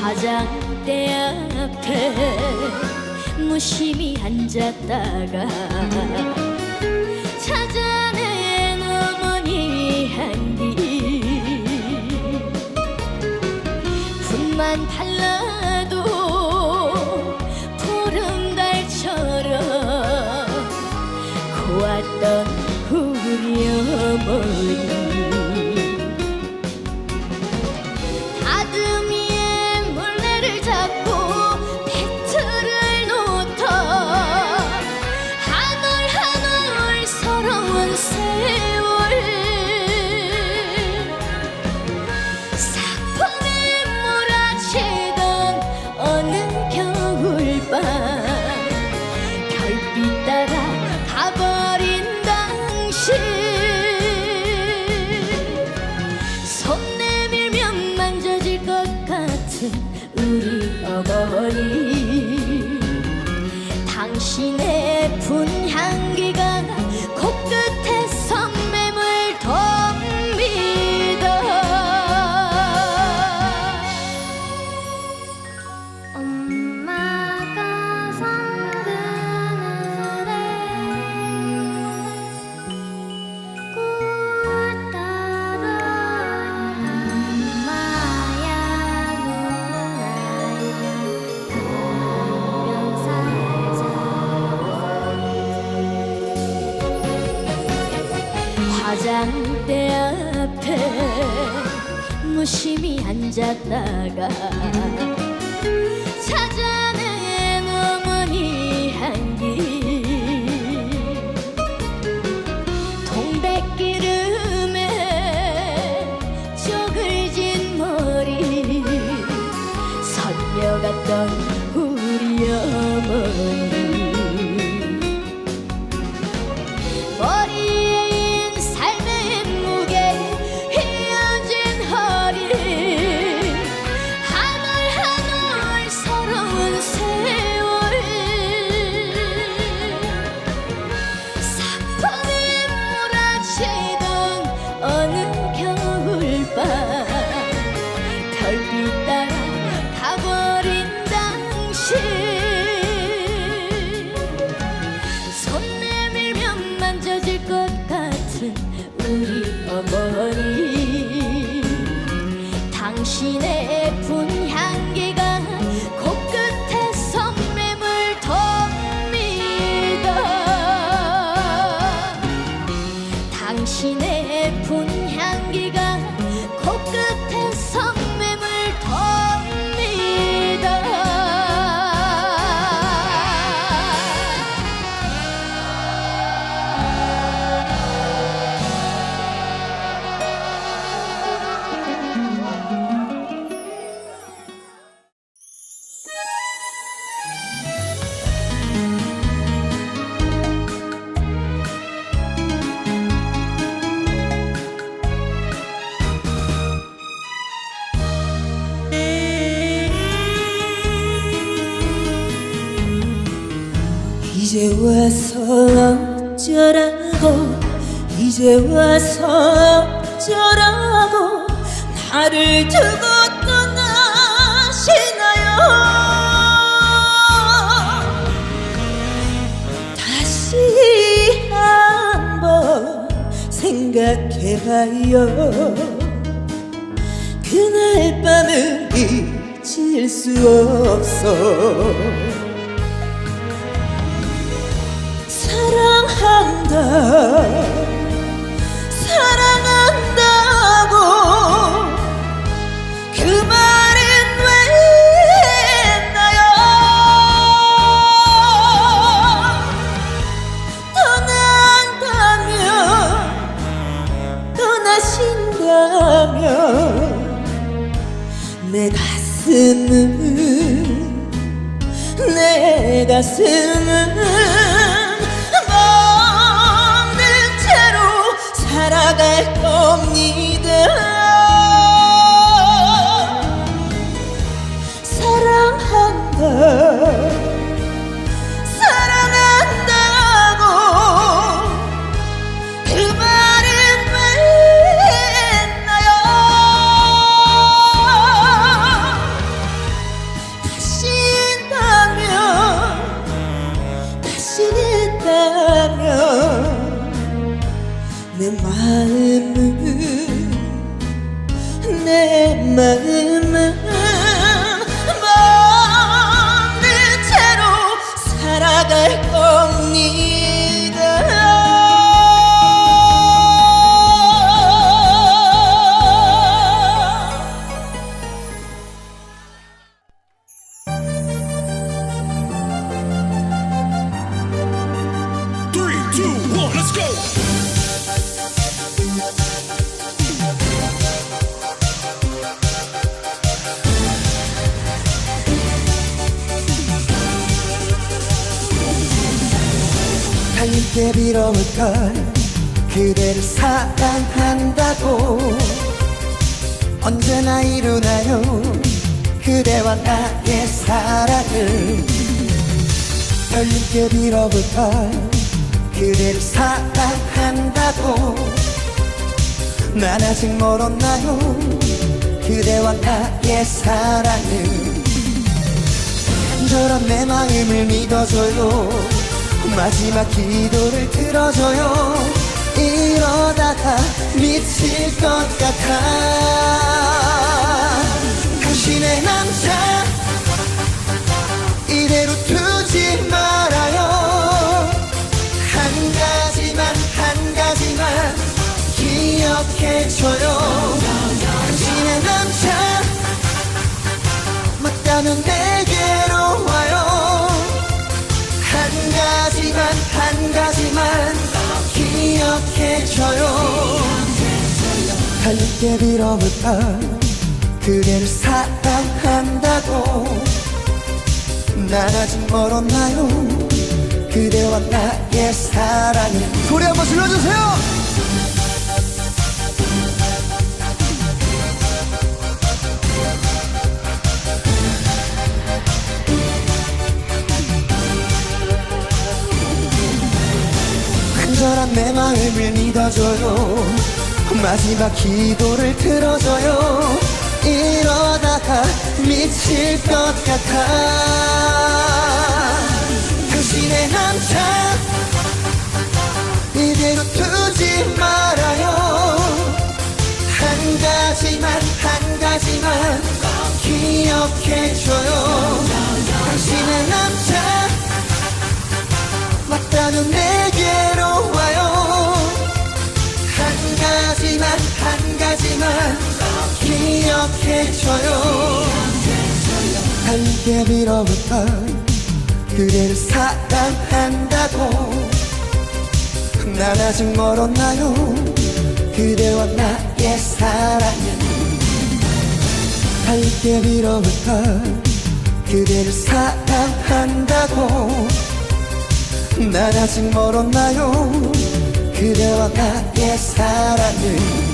화장대 앞에 무심히 앉았다가 찾아 품만 달라도 보름달처럼 고왔던 우리 어머니 무심히 앉았다가 찾아낸 어머니 향기 동백기름에 쪼글진 머리 선녀 같던 우리 어머니 당 와서 어쩌라고 이제 와서 어쩌라고 나를 두고 떠나시나요? 다시 한번 생각해봐요. 그날 밤을 잊을 수 없어 사랑한다. 사랑한다고. 그 말은 왜 했나요? 떠난다면 떠나신다면 내 가슴은 내 가슴은 살아갈 겁니다 benim 함께 빌어볼까 그대를 사랑한다고. 언제나 이루나요? 그대와 나의 사랑을. 빌어볼까 그대를 사랑한다고. 난 아직 멀었나요? 그대와 나의 사랑을. 저런 내 마음을 믿어줘요 마지막 기도를 들어줘요. 이러다가 미칠 것 같아. 당신의 남자 이대로 두지 말아요. 한 가지만 한 가지만 기억해줘요. 당신의 남자 맞다면 내 달리게 빌어볼까 그대를 사랑한다고. 난 아직 멀었나요? 그대와 나의 사랑을 소리 한번 질러주세요! 간절한 내 마음을 믿어줘요 마지막 기도를 들어줘요. 이러다가 미칠 것 같아. 당신의 남자 이대로 두지 말아요. 한 가지만 한 가지만 기억해줘요. 당신의 남자 맞다면 내 빌어볼까 그대를 사랑한다고. 난 아직 멀었나요? 그대와 나의 사랑은 함께 빌어볼까 그대를 사랑한다고. 난 아직 멀었나요? 그대와 나의 사랑을